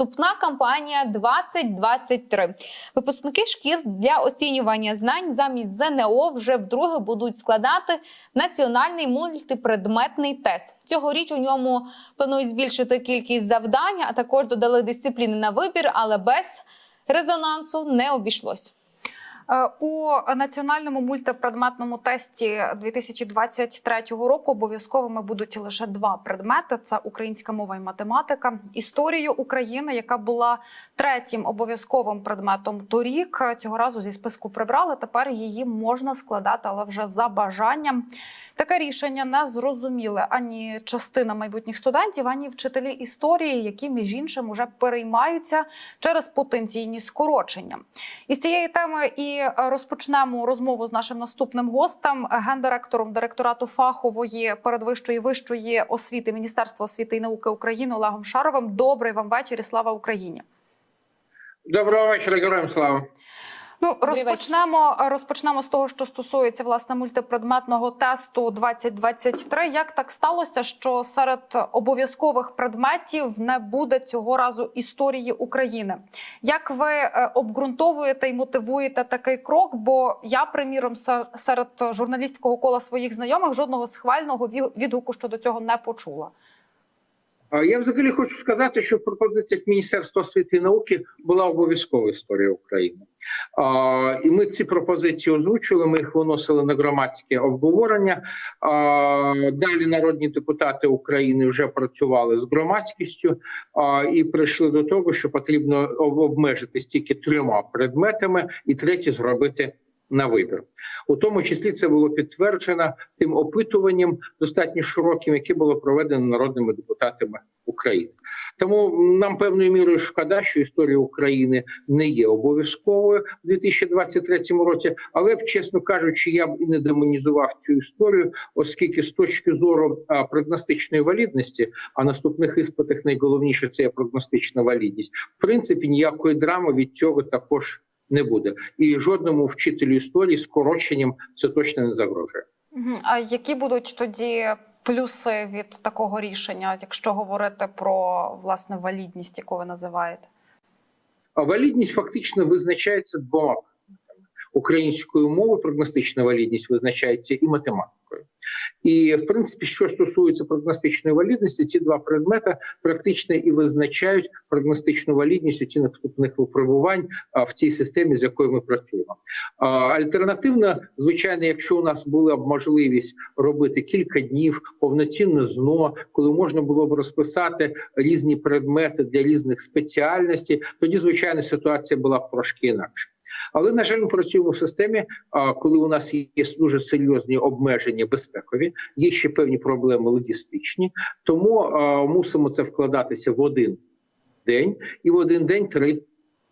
Вступна кампанія 2023. Випускники шкіл для оцінювання знань замість ЗНО вже вдруге будуть складати національний мультипредметний тест. Цьогоріч у ньому планують збільшити кількість завдань, а також додали дисципліни на вибір, але без резонансу не обійшлось. Е, У національному мультипредметному тесті 2023 року обов'язковими будуть лише два предмети: це українська мова і математика. Історію України, яка була третім обов'язковим предметом торік, цього разу зі списку прибрали. Тепер її можна складати, але вже за бажанням. Таке рішення не зрозуміли ані частина майбутніх студентів, ані вчителі історії, які між іншим уже переймаються через потенційні скорочення. Із цієї теми і е, розпочнемо розмову з нашим наступним гостем, гендиректором директорату фахової передвищої вищої освіти Міністерства освіти і науки України Олегом Шаровим. Добрий вам вечір і слава Україні. Доброго вечора, героям слава. Ну розпочнемо. Розпочнемо з того, що стосується власне мультипредметного тесту 2023. Як так сталося, що серед обов'язкових предметів не буде цього разу історії України? Як ви е, обґрунтовуєте і мотивуєте такий крок? Бо я, приміром, се- серед журналістського кола своїх знайомих жодного схвального ві- відгуку щодо цього не почула. Я взагалі хочу сказати, що в пропозиціях Міністерства освіти і науки була обов'язкова історія України. І ми ці пропозиції озвучили. Ми їх виносили на громадське обговорення. Далі народні депутати України вже працювали з громадськістю і прийшли до того, що потрібно об- обмежитись тільки трьома предметами, і третє зробити на вибір. У тому числі це було підтверджено тим опитуванням достатньо широким, яке було проведено народними депутатами України. Тому нам певною мірою шкода, що історія України не є обов'язковою в 2023 році. Але б, чесно кажучи, я б і не демонізував цю історію, оскільки з точки зору прогностичної валідності, а наступних іспитах найголовніше це є прогностична валідність. В принципі, ніякої драми від цього також не буде. І жодному вчителю історії скороченням це точно не загрожує. А які будуть тоді плюси від такого рішення, якщо говорити про власне валідність, яку ви називаєте? А валідність фактично визначається двома українською мовою. Прогностична валідність визначається і математикою. І в принципі, що стосується прогностичної валідності, ці два предмети практично і визначають прогностичну валідність оцінок вступних випробувань в цій системі, з якою ми працюємо. Альтернативно, звичайно, якщо у нас була б можливість робити кілька днів повноцінне ЗНО, коли можна було б розписати різні предмети для різних спеціальностей, тоді звичайно ситуація була б трошки інакша. Але на жаль, ми працюємо в системі, коли у нас є дуже серйозні обмеження безпекові, є ще певні проблеми логістичні, тому а, мусимо це вкладатися в один день і в один день три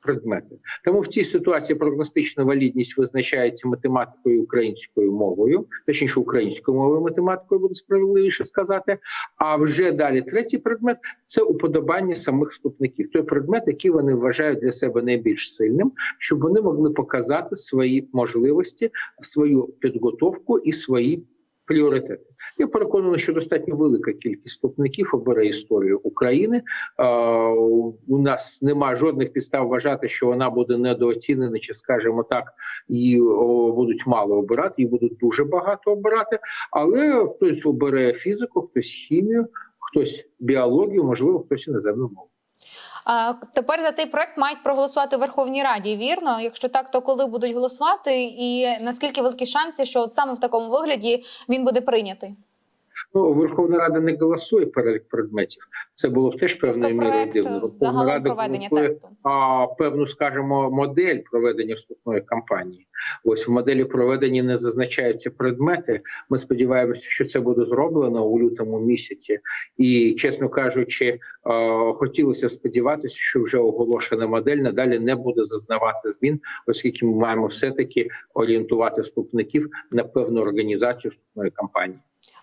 предмети. Тому в цій ситуації прогностична валідність визначається математикою українською мовою, точніше українською мовою математикою буде справедливіше сказати. А вже далі третій предмет це уподобання самих вступників. Той предмет, який вони вважають для себе найбільш сильним, щоб вони могли показати свої можливості, свою підготовку і свої. Пріоритети. Я переконаний, що достатньо велика кількість вступників обере історію України. У нас немає жодних підстав вважати, що вона буде недооцінена, чи скажімо так, її будуть мало обирати, її будуть дуже багато обирати. Але хтось обере фізику, хтось хімію, хтось біологію, можливо, хтось іноземну мову. Тепер за цей проект мають проголосувати в Верховній Раді. Вірно, якщо так, то коли будуть голосувати, і наскільки великі шанси, що от саме в такому вигляді він буде прийнятий? Ну, Верховна Рада не голосує перелік предметів. Це було б теж певною мірою дивно. Верховна Рада голосує тесту. а, певну, скажімо, модель проведення вступної кампанії. Ось в моделі проведення не зазначаються предмети. Ми сподіваємося, що це буде зроблено у лютому місяці. І, чесно кажучи, а, хотілося сподіватися, що вже оголошена модель надалі не буде зазнавати змін, оскільки ми маємо все таки орієнтувати вступників на певну організацію вступної кампанії.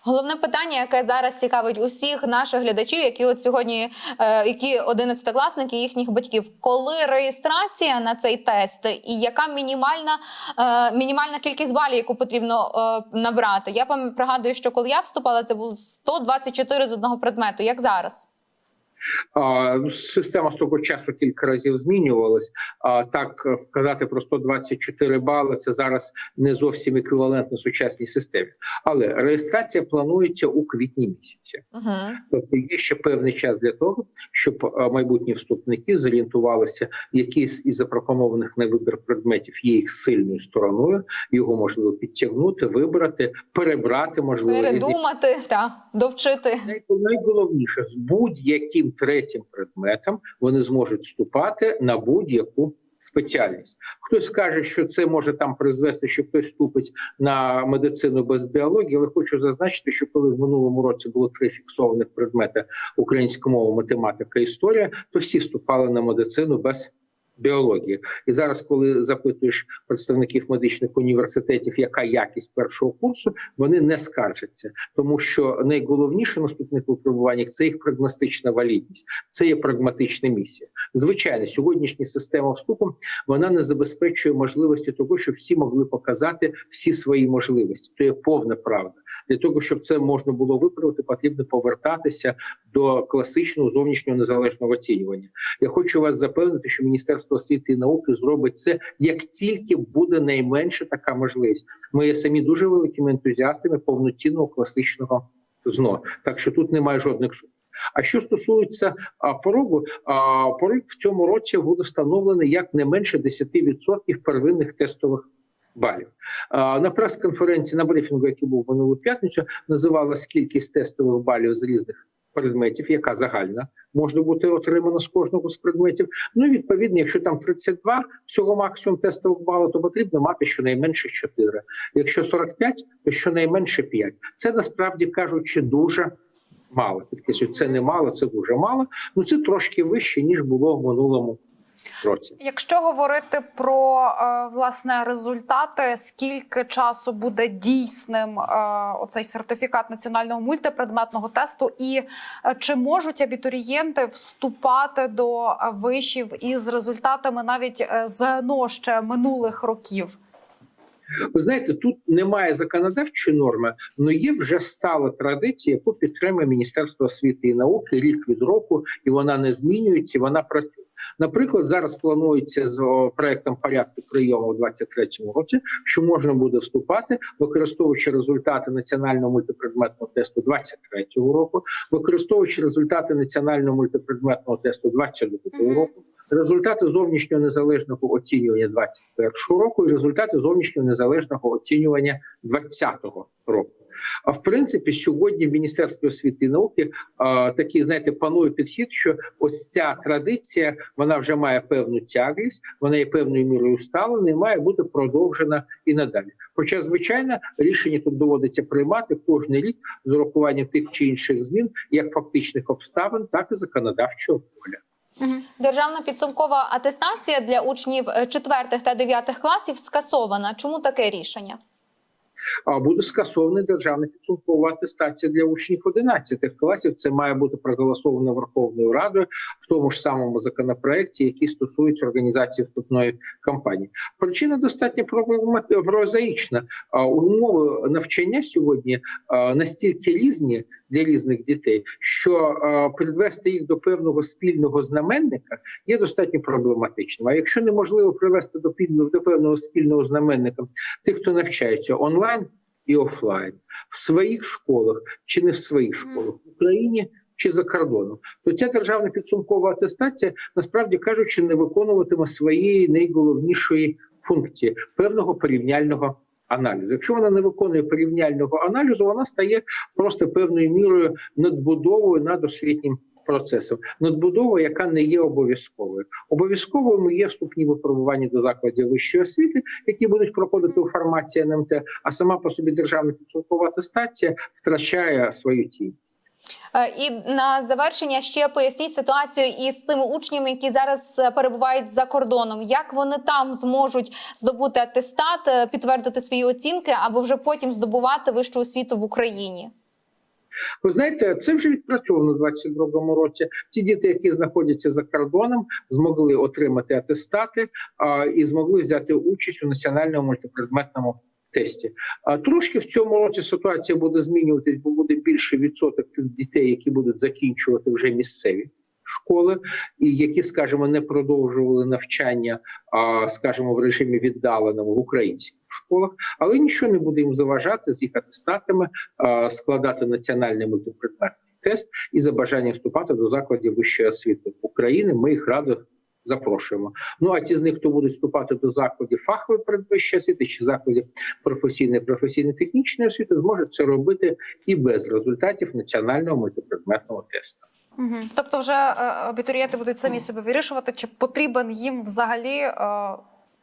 Головне питання, яке зараз цікавить усіх наших глядачів, які от сьогодні, е, які одинадцятикласники, їхніх батьків, коли реєстрація на цей тест, і яка мінімальна е, мінімальна кількість балів, яку потрібно е, набрати? Я пам'ятаю, пригадую, що коли я вступала, це було 124 з одного предмету. Як зараз? Система з того часу кілька разів змінювалась. А так е, вказати про 124 бали це зараз не зовсім еквівалентно сучасній системі. Але реєстрація планується у квітні місяці. Угу. Тобто є ще певний час для того, щоб е, майбутні вступники зорієнтувалися, які із запропонованих на вибір предметів є їх сильною стороною. Його можливо підтягнути, вибрати, перебрати, можливо, різні та довчити. Найголовніше з будь-яким третім предметом вони зможуть вступати на будь-яку спеціальність. Хтось скаже, що це може там призвести, що хтось вступить на медицину без біології, але хочу зазначити, що коли в минулому році було три фіксованих предмети українська мова, математика, історія, то всі вступали на медицину без. Біології і зараз, коли запитуєш представників медичних університетів, яка якість першого курсу, вони не скаржаться, тому що найголовніше наступних випробуваннях це їх прогностична валідність, це є прагматична місія. Звичайно, сьогоднішня система вступу вона не забезпечує можливості того, щоб всі могли показати всі свої можливості. То є повна правда. Для того щоб це можна було виправити, потрібно повертатися до класичного зовнішнього незалежного оцінювання. Я хочу вас запевнити, що Міністерство освіти і науки зробить це як тільки буде найменше така можливість. Ми є самі дуже великими ентузіастами повноцінного класичного ЗНО. Так що тут немає жодних сумнів. А що стосується а, порогу, а, порог в цьому році буде встановлений як не менше 10% первинних тестових балів. На прес-конференції на брифінгу, який був минулу п'ятницю, називалась кількість тестових балів з різних предметів, яка загальна може бути отримана з кожного з предметів. Ну і відповідно, якщо там 32 всього максимум тестових балів, то потрібно мати щонайменше 4. Якщо 45, то щонайменше 5. Це насправді кажучи дуже мало. Підкреслюю, це не мало, це дуже мало. Ну це трошки вище ніж було в минулому році. Якщо говорити про е, власне результати, скільки часу буде дійсним е, оцей сертифікат національного мультипредметного тесту, і е, чи можуть абітурієнти вступати до вишів із результатами навіть ЗНО ще минулих років? Ви знаєте, тут немає законодавчої норми, але є вже стала традиція, яку підтримує Міністерство освіти і науки рік від року, і вона не змінюється. Вона працює. Наприклад, зараз планується з проектом порядку прийому у 2023 році, що можна буде вступати, використовуючи результати національного мультипредметного тесту 2023 року, використовуючи результати національного мультипредметного тесту 2022 року, результати зовнішнього незалежного оцінювання 2021 року і результати зовнішнього незалежного оцінювання 2020 року. А в принципі, сьогодні в Міністерстві освіти і науки а, такий, знаєте, панує підхід, що ось ця традиція вона вже має певну тяглість, вона є певною мірою усталена і має бути продовжена і надалі. Хоча, звичайно, рішення тут доводиться приймати кожен рік з урахуванням тих чи інших змін, як фактичних обставин, так і законодавчого поля. Державна підсумкова атестація для учнів 4 та 9 класів скасована. Чому таке рішення? А буде скасована державна підсумкова атестація для учнів 11 класів. Це має бути проголосовано Верховною Радою в тому ж самому законопроекті, який стосується організації вступної кампанії. Причина достатньо прозаїчна. Умови навчання сьогодні настільки різні для різних дітей, що підвести їх до певного спільного знаменника є достатньо проблематичним. А якщо неможливо привести до певного спільного знаменника тих, хто навчається онлайн і офлайн в своїх школах чи не в своїх школах в Україні. Чи за кордоном, то ця державна підсумкова атестація насправді кажучи не виконуватиме своєї найголовнішої функції певного порівняльного аналізу. Якщо вона не виконує порівняльного аналізу, вона стає просто певною мірою надбудовою над освітнім процесом. Надбудова, яка не є обов'язковою. Обов'язковими є вступні випробування до закладів вищої освіти, які будуть проходити у форматі НМТ, а сама по собі державна підсумкова атестація втрачає свою цінність. Е, І на завершення ще поясніть ситуацію із тими учнями, які зараз е, перебувають за кордоном. Як вони там зможуть здобути атестат, е, підтвердити свої оцінки або вже потім здобувати вищу освіту в Україні? Ви знаєте, це вже відпрацьовано у 2022 році. Ті діти, які знаходяться за кордоном, змогли отримати атестати а, і змогли взяти участь у національному мультипредметному тесті. А трошки в цьому році ситуація буде змінюватись, бо буде більший відсоток тих дітей, які будуть закінчувати вже місцеві школи, і які, скажімо, не продовжували навчання, скажімо, в режимі віддаленому в українських школах, але нічого не буде їм заважати з їх атестатами складати національний мультипредметний тест і за бажанням вступати до закладів вищої освіти України. Ми їх радо запрошуємо. Ну а ті з них, хто будуть вступати до закладів фахової передвищої освіти чи закладів професійної професійно-технічної освіти, зможуть це робити і без результатів національного мультипредметного тесту. Угу. Тобто, вже е, абітурієнти будуть самі собі вирішувати, чи потрібен їм взагалі е,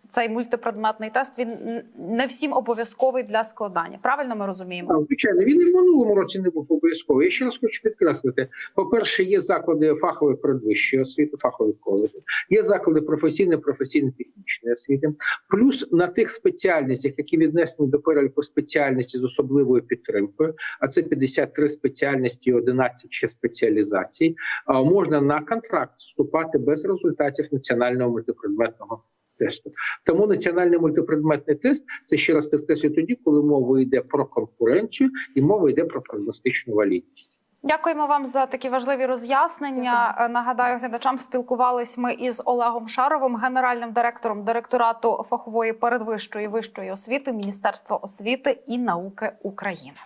цей мультипредметний тест. Він не всім обов'язковий для складання. Правильно ми розуміємо? А, Звичайно, він і в минулому році не був обов'язковий. Я ще раз хочу підкреслити: по-перше, є заклади фахової передвищої освіти, фахові коледжі, є заклади професійної, професійно-технічної освіти. Плюс на тих спеціальностях, які віднесені до переліку спеціальності з особливою підтримкою, а це 53 спеціальності і 11 ще спеціалізацій, можна на контракт вступати без результатів національного мультипредметного. Тесту тому національний мультипредметний тест це ще раз підкреслюю тоді, коли мова йде про конкуренцію і мова йде про прогностичну валідність. Дякуємо вам за такі важливі роз'яснення. Нагадаю, глядачам спілкувались ми із Олегом Шаровим, генеральним директором директорату фахової передвищої вищої освіти Міністерства освіти і науки України.